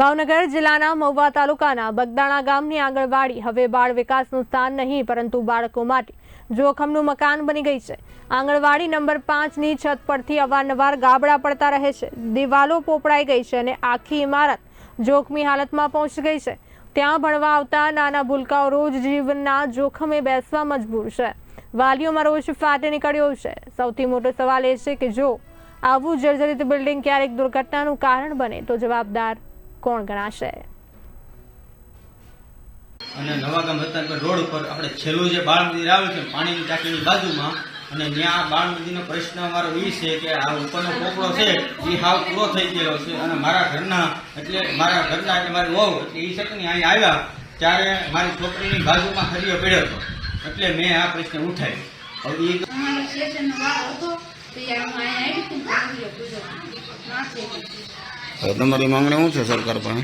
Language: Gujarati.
ભાવનગર જિલ્લાના મહુવા તાલુકાના બગદાણા ગામની આંગણવાડી હવે બાળ વિકાસનું સ્થાન નહીં, પરંતુ બાળકો માટે જોખમનું મકાન બની ગઈ છે. આંગણવાડી નંબર પાંચની છત પરથી અવારનવાર ગાબડા પડતા રહે છે. દિવાલો પોપડાઈ ગઈ છે અને આખી ઇમારત જોખમી હાલતમાં પહોંચી ગઈ છે. ત્યાં ભણવા આવતા નાના ભૂલકાઓ રોજ જીવનના જોખમે બેસવા મજબૂર છે. વાલીઓમાં રોષ ફાટે નીકળ્યો છે. સૌથી મોટો સવાલ એ છે કે જો આવું જર્જરિત બિલ્ડિંગ ક્યારેક દુર્ઘટનાનું કારણ બને તો જવાબદાર કોણ ગણાશે? અને નવાગામ રતનપર રોડ ઉપર આપણે છેલ્લું જે બાળ મંદિર આવે છે પાણીની ટાંકીની બાજુમાં અને ત્યાં બાળ મંદિરનો પ્રશ્ન અમારો એ છે કે આ ઉપરનો પોપડો છે એ હાવ પૂરો થઈ ગયેલો છે. અને મારા ઘરના એટલે મારા ઘરના એટલે મારી વહુ એટલે એ કે અહીં આવ્યા ત્યારે મારી છોકરીની બાજુમાં ખરીયો પડ્યો હતો. એટલે મેં આ પ્રશ્ન ઉઠાવ્યો. હવે એ સ્ટેશનનો વાળ હતો તો એ અહીંયા આવી તમારી માંગણી શું છે સરકાર પાસે?